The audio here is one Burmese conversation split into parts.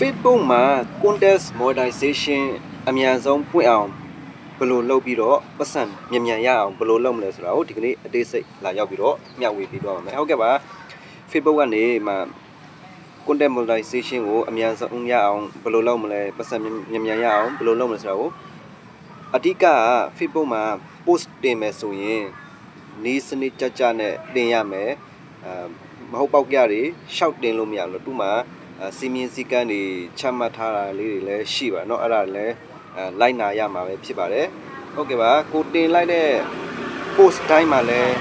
Facebook မှာ content monetization အမြန်ဆုံးပွင့်အောင်ဘယ်လိုလုပ်ပြီးတော့ပတ်စံမြန်မြန်ရအောင်ဘယ်လိုလုပ်မလဲဆိုတာကိုဒီကနေ့အသေးစိတ်လာရောက်ပြီးတော့မျှဝေပေးတော့ပါမယ်ဟုတ်ကဲ့ပါ Facebook ကနေမှ content monetization ကိုအမြန်ဆုံးရအောင်ဘယ်လိုလုပ်မလဲပတ်စံမြန်မြန်ရအောင်ဘယ်လိုလုပ်မလဲဆိုတာကိုအဓိကက Facebook မှာ post တင်မယ်ဆိုရင်နီးစနစ်ကြကြနဲ့တင်ရမယ်အဲမဟုတ်ပေါက်ကြတွေရှောက်တင်လို့မရဘူးလို့သူ့မှာအဲ စီမင်းစည်းကမ်းတွေချမှတ်ထားတာလေးတွေလည်းရှိပါเนาะအဲ့ဒါလည်းအဲလိုက်နာရမှာပဲဖြစ်ပါတယ်ဟုတ်ကဲ့ပါကိုတင်လိုက်တဲ့ post တိုင်းမှာလည်း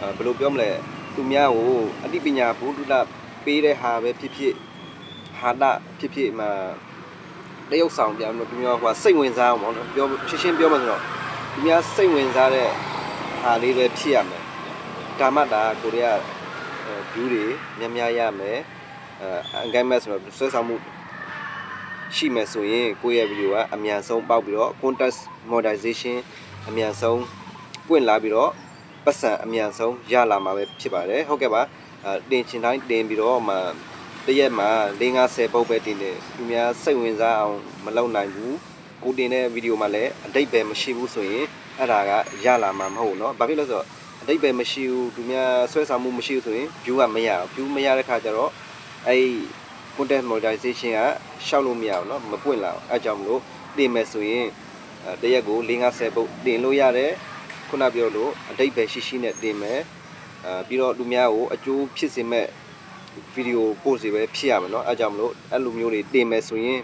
အဲဘယ်လိုပြောမလဲသူများကိုအသိပညာဘုဒ္ဓလပေးတဲ့ဟာပဲဖြစ်ဖြစ်ဟာတာဖြစ်ဖြစ်မှာတရုပ်ဆောင်ပြမလို့သူများဟိုစိတ်ဝင်စားအောင်ပေါ့နော်ပြောရှင်းရှင်းပြောမှဆိုတော့သူများစိတ်ဝင်စားတဲ့ဟာလေးပဲဖြစ်ရမယ်ဒါမှဒါကိုရီးယားအဲ view တွေများများရမယ် အဲအငိုင်းမဲ့ဆိုတော့ဆွဲဆောင်မှုရှိမယ်ဆိုရင်ကိုယ့်ရဲ့ဗီဒီယိုကအမြန်ဆုံးပေါက်ပြီးတော့ content monetization အမြန်ဆုံးပွင့်လာပြီးတော့ပတ်စံအမြန်ဆုံးရလာမှာပဲဖြစ်ပါတယ်ဟုတ်ကဲ့ပါအဲတင်ချင်တိုင်းတင်ပြီးတော့မှတရက်မှာ50ပုတ်ပဲတင်တယ်သူများစိတ်ဝင်စားအောင်မလုပ်နိုင်ဘူးကိုတင်တဲ့ဗီဒီယိုမှာလည်းအတိတ်ပဲမရှိဘူးဆိုရင်အဲ့ဒါကရလာမှာမဟုတ်ဘူးเนาะဘာဖြစ်လို့လဲဆိုတော့အတိတ်ပဲမရှိဘူးသူများဆွဲဆောင်မှုမရှိဘူးဆိုရင် view ကမရဘူး view မရတဲ့ခါကျတော့ အဲ့ content monetization ကရှောက်လို့မရဘူးเนาะမပွင့်လာဘူးအဲကြောင့်မလို့တင်မယ်ဆိုရင်အဲတရက်ကို50ပုတ်တင်လို့ရတယ်ခုနပြောလို့အတိတ်ပဲရှိရှိနဲ့တင်မယ်အဲပြီးတော့လူများကိုအကျိုးဖြစ်စေမဲ့ဗီဒီယိုပို့စီပဲဖြစ်ရမယ်เนาะအဲကြောင့်မလို့အဲ့လိုမျိုးတွေတင်မယ်ဆိုရင်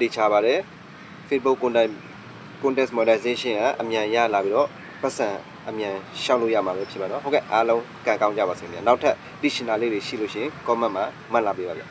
တေချာပါတယ် Facebook content content monetization ကအမြန်ရလာပြီးတော့ ပတ်စံအမြန်ရှောက်လို့ရမှာပဲဖြစ်ပါတော့ဟုတ်ကဲ့အားလုံးကံကောင်းကြပါစေခင်ဗျာနောက်ထပ် dictionary လေးတွေရှိလို့ရှိရင် comment မှာမှတ်လာပေးပါဗျာ